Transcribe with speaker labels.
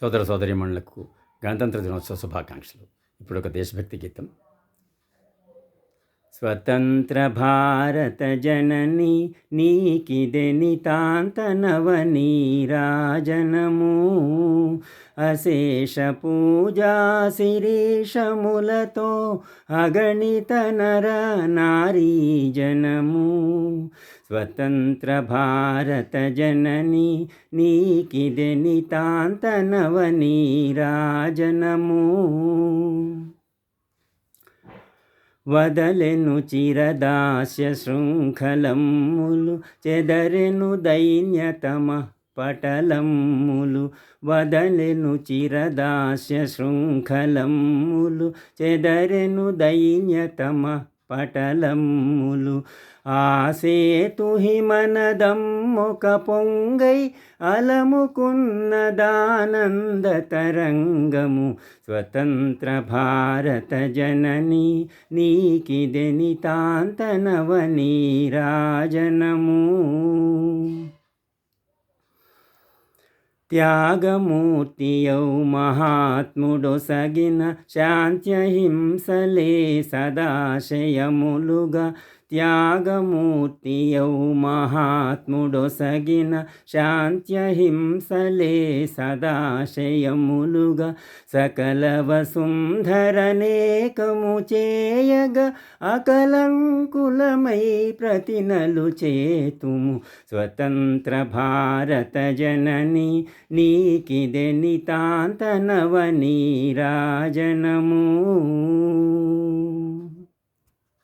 Speaker 1: సోదర సోదరిమణులకు గణతంత్ర దినోత్సవ శుభాకాంక్షలు. ఇప్పుడు ఒక దేశభక్తి గీతం. స్వతంత్ర భారత జనని నీకిదె నితాంత నవనీ రాజనము అశేష పూజా శిరీషములతో అగణిత నర నారీ జనము స్వతంత్ర భారత జనని నీకిదె నితాంత నవనీరాజనము వదలెను చిరదాస్య శృంఖలములు చెదరెను దైన్యతమ పటలమ్ములు వదలెను చిరదాస్య శృంఖలమ్ములు చెదరెను దైన్యతమ పటలమ్ములు. ఆసేతు హిమనదమ్మొక పొంగై అలముకున్నదానంద తరంగము స్వతంత్ర భారత జనని నీకిదెని నితాంత నవనీ రాజనము త్యాగమూర్తియౌ మహాత్ముడొసగిన శాంత్యహింసలే సదాశయములుగా త్యాగమూర్తియౌ మహాత్ముడొసగిన శాంత్యహింసలే సదాశయములుగా సకల వసుంధరనేకము చేయగ అకలంకులమై ప్రతినలు చేతుము. స్వతంత్ర భారత జనని నీకిదె నితాంత నవనీ రాజనము